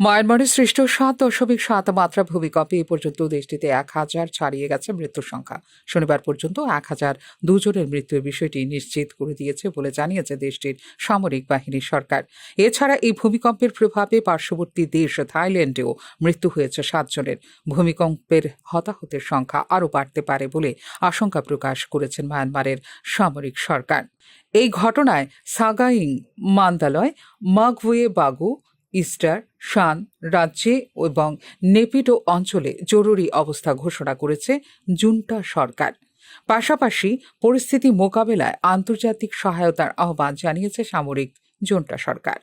মায়ানমারে সৃষ্ট সাত দশমিক সাত মাত্রা ভূমিকম্পে এ পর্যন্ত দেশটিতে এক হাজার ছাড়িয়ে গেছে মৃত্যুর সংখ্যা। শনিবার পর্যন্ত এক হাজার দুজনের মৃত্যুর বিষয়টি নিশ্চিত করে দিয়েছে বলে জানিয়েছে দেশটির সামরিক বাহিনীর সরকার। এছাড়া এই ভূমিকম্পের প্রভাবে পার্শ্ববর্তী দেশ থাইল্যান্ডেও মৃত্যু হয়েছে সাতজনের ভূমিকম্পের হতাহতের সংখ্যা আরও বাড়তে পারে বলে আশঙ্কা প্রকাশ করেছেন মায়ানমারের সামরিক সরকার। এই ঘটনায় Sagaing Mandalay Magway Bago Easter, Shan, রাজ্যে এবং নেপিডো অঞ্চলে জরুরি অবস্থা ঘোষণা করেছে জুন্টা সরকার। পাশাপাশি পরিস্থিতি মোকাবেলায় আন্তর্জাতিক সহায়তার আহ্বান জানিয়েছে সামরিক জুন্টা সরকার।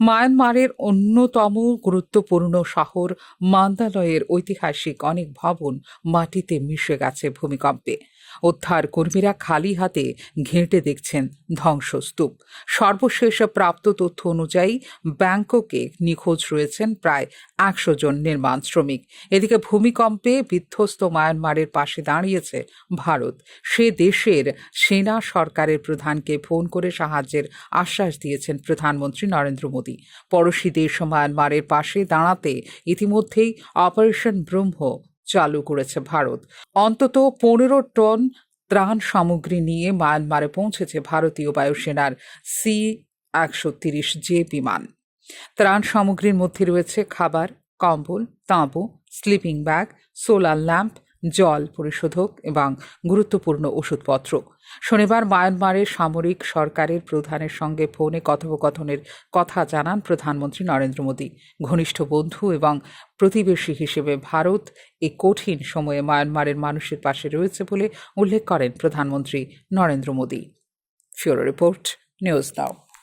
মায়ানমারের অন্যতম গুরুত্বপূর্ণ শহর মান্দালয়ের ঐতিহাসিক অনেক ভবন মাটিতে মিশে গেছে ভূমিকম্পে। উদ্ধার কর্মীরা খালি হাতে ঘেঁটে দেখছেন ধ্বংসস্তূপ। সর্বশেষ প্রাপ্ত তথ্য অনুযায়ী ব্যাংককে নিখোঁজ রয়েছেন প্রায় একশো জন নির্মাণ শ্রমিক। এদিকে ভূমিকম্পে বিধ্বস্ত মায়ানমারের পাশে দাঁড়িয়েছে ভারত। সে দেশের সেনা সরকারের প্রধানকে ফোন করে সাহায্যের আশ্বাস দিয়েছেন প্রধানমন্ত্রী নরেন্দ্র মোদী পড়োশী দেশ মায়ানমারের পাশে দাঁড়াতে ইতিমধ্যেই অপারেশন ব্রহ্ম চালু করেছে ভারত। অন্তত পনেরো টন ত্রাণ সামগ্রী নিয়ে মায়ানমারে পৌঁছেছে ভারতীয় বায়ুসেনার সি একশো তিরিশ জে বিমান। ত্রাণ সামগ্রীর মধ্যে রয়েছে খাবার, কম্বল, তাঁবু স্লিপিং ব্যাগ সোলার ল্যাম্প জল পরিশোধক এবং গুরুত্বপূর্ণ ওষুধপত্র। শনিবার মায়ানমারের সামরিক সরকারের প্রধানের সঙ্গে ফোনে কথোপকথনের কথা জানান প্রধানমন্ত্রী নরেন্দ্র মোদী। ঘনিষ্ঠ বন্ধু এবং প্রতিবেশী হিসেবে ভারত এই কঠিন সময়ে মায়ানমারের মানুষের পাশে রয়েছে বলে উল্লেখ করেন প্রধানমন্ত্রী নরেন্দ্র মোদী। ফিওরো রিপোর্ট, নিউজ নাও।